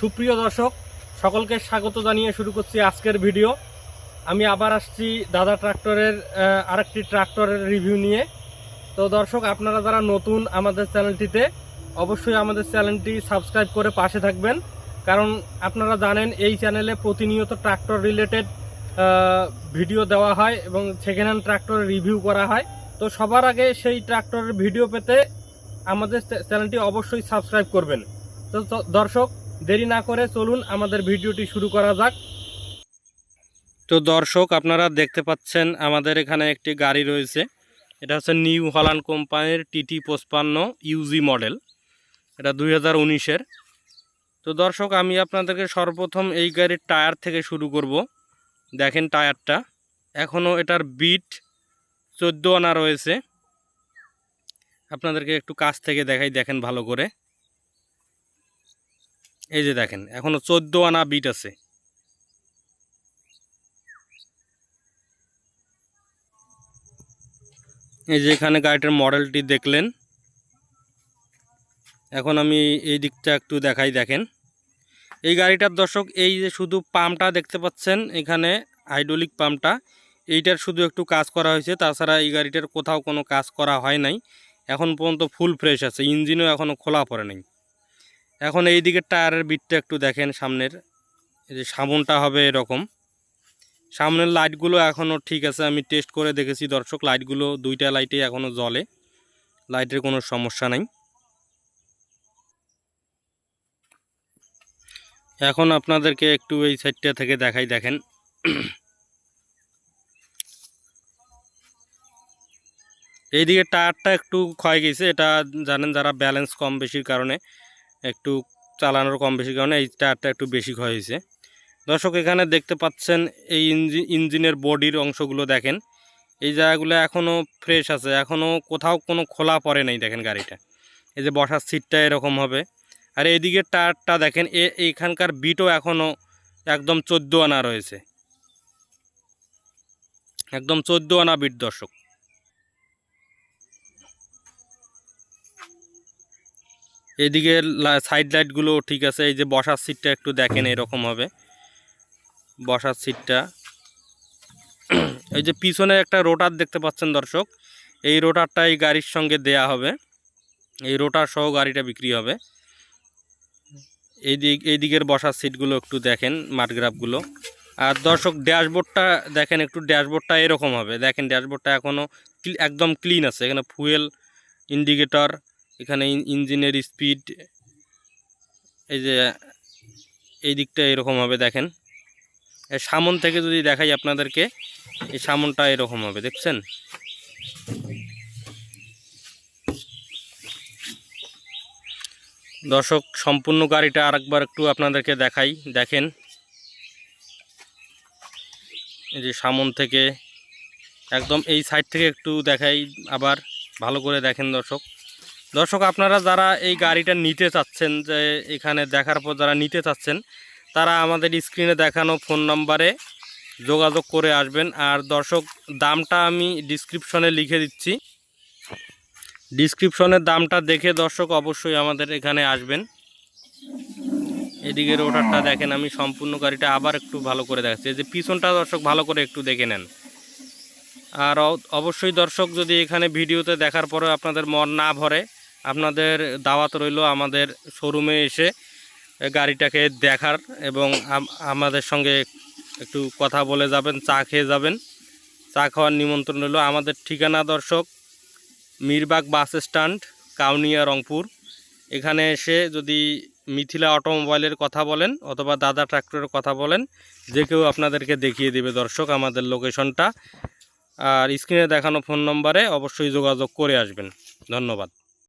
সুপ্রিয় দর্শক, সকলকে স্বাগত জানিয়ে শুরু করছি আজকের ভিডিও। আমি আবার আসছি দাদা ট্রাক্টরের আরেকটি ট্রাক্টরের রিভিউ নিয়ে। তো দর্শক, আপনারা যারা নতুন আমাদের চ্যানেলটিতে, অবশ্যই আমাদের চ্যানেলটি সাবস্ক্রাইব করে পাশে থাকবেন। কারণ আপনারা জানেন, এই চ্যানেলে প্রতিনিয়ত ট্রাক্টর রিলেটেড ভিডিও দেওয়া হয় এবং সেকেন্ড হ্যান্ড ট্রাক্টরের রিভিউ করা হয়। তো সবার আগে সেই ট্রাক্টরের ভিডিও পেতে আমাদের চ্যানেলটি অবশ্যই সাবস্ক্রাইব করবেন। তো তো দর্শক দেরি না করে চলুন আমাদের ভিডিওটি শুরু করা যাক। তো দর্শক, আপনারা দেখতে পাচ্ছেন আমাদের এখানে একটি গাড়ি রয়েছে। এটা হচ্ছে নিউ হল্যান্ড কোম্পানির টিটি পঁচপান্ন ইউজি মডেল। এটা দুই হাজার উনিশের। তো দর্শক, আমি আপনাদেরকে সর্বপ্রথম এই গাড়ির টায়ার থেকে শুরু করব। দেখেন টায়ারটা। এখনও এটার বিট চোদ্দ আনা রয়েছে। আপনাদেরকে একটু কাছ থেকে দেখাই, দেখেন ভালো করে। এই যে দেখেন, এখনও চোদ্দ আনা বিট আছে। এই যে এখানে গাড়িটার মডেলটি দেখলেন। এখন আমি এই দিকটা একটু দেখাই, দেখেন। এই গাড়িটার দর্শক, এই যে শুধু পাম্পটা দেখতে পাচ্ছেন, এখানে হাইড্রোলিক পাম্পটা, এইটার শুধু একটু কাজ করা হয়েছে। তাছাড়া এই গাড়িটার কোথাও কোনো কাজ করা হয় নাই। এখন পর্যন্ত ফুল ফ্রেশ আছে, ইঞ্জিনও এখনও খোলা পড়ে নাই। এখন এই দিকের টায়ারের বিটটা একটু দেখেন সামনের। এই যে সামনটা হবে এরকম। সামনের লাইটগুলো এখনও ঠিক আছে, আমি টেস্ট করে দেখেছি দর্শক। লাইটগুলো দুইটা লাইটে এখনও জ্বলে, লাইটের কোনো সমস্যা নাই। এখন আপনাদেরকে একটু এই সাইডটা থেকে দেখাই, দেখেন। এইদিকে টায়ারটা একটু ক্ষয় গেছে, এটা জানেন যারা ব্যালেন্স কম বেশির কারণে। একটু চালানোর কম বেশি কারণে এই টায়ারটা একটু বেশি ক্ষয় হয়েছে। দর্শক, এখানে দেখতে পাচ্ছেন এই ইঞ্জিন ইঞ্জিনের বডির অংশগুলো দেখেন। এই জায়গাগুলো এখনও ফ্রেশ আছে এখনও কোথাও কোনো খোলা পড়ে নাই দেখেন গাড়িটা। এই যে বসার সিটটা এরকম হবে। আর এইদিকে টায়ারটা দেখেন, এ, এইখানকার বিটও এখনও একদম চোদ্দ আনা রয়েছে। একদম চোদ্দ আনা বিট দর্শক। এদিকে সাইড লাইটগুলো ঠিক আছে, এই যে বসার সিটটা একটু দেখেন এরকম হবে। বসার সিটটা এই যে পিছনে একটা রোটার দেখতে পাচ্ছেন দর্শক, এই রোটারটা এই গাড়ির সঙ্গে দেয়া হবে। এই রোটার সহ গাড়িটা বিক্রি হবে। এই দিক এই দিকের বসার সিটগুলো একটু দেখেন মাঠগ্রাফগুলো আর দর্শক ড্যাশবোর্ডটা দেখেন একটু ড্যাশবোর্ডটা এরকম হবে। দেখেন ড্যাশবোর্ডটা এখনও একদম ক্লিন আছে। এখানে ফুয়েল ইন্ডিকেটর এখানে ইঞ্জিনের স্পিড এই যে এই দিকটা এরকম হবে দেখেন। সামন থেকে যদি দেখাই আপনাদেরকে, এই সামনটা এরকম হবে, দেখছেন? দর্শক, সম্পূর্ণ গাড়িটা আরেকবার একটু আপনাদেরকে দেখাই, দেখেন। এই যে সামন থেকে, একদম এই সাইড থেকে একটু দেখাই আবার, ভালো করে দেখেন দর্শক। দর্শক, আপনারা যারা এই গাড়িটা নিতে চাচ্ছেন, যে এখানে দেখার পর যারা নিতে চাচ্ছেন, তারা আমাদের স্ক্রিনে দেখানো ফোন নাম্বারে যোগাযোগ করে আসবেন। আর দর্শক, দামটা আমি ডিসক্রিপশনে লিখে দিচ্ছি। ডিসক্রিপশনের দামটা দেখে দর্শক অবশ্যই আমাদের এখানে আসবেন। এদিকের ওটারটা দেখেন, আমি সম্পূর্ণ গাড়িটা আবার একটু ভালো করে দেখাচ্ছি। যে পিছনটা দর্শক, ভালো করে একটু দেখে নেন। আর অবশ্যই দর্শক, যদি এখানে ভিডিওতে দেখার পরে আপনাদের মন না ভরে আপনাদের দাওয়াত রইল আমাদের শোরুমে এসে গাড়িটাকে দেখার এবং আমাদের সঙ্গে একটু কথা বলে যাবেন, চা খেয়ে যাবেন। চা খাওয়ার নিমন্ত্রণ রইল আমাদের ঠিকানা দর্শক, মিরবাগ বাস স্ট্যান্ড, কাউনিয়া, রংপুর। এখানে এসে যদি মিথিলা অটোমোবাইলের কথা বলেন অথবা দাদা ট্র্যাক্টরের কথা বলেন, যে কেউ আপনাদেরকে দেখিয়ে দেবে দর্শক আমাদের লোকেশনটা। আর স্ক্রিনে দেখানো ফোন নম্বরে অবশ্যই যোগাযোগ করে আসবেন। ধন্যবাদ।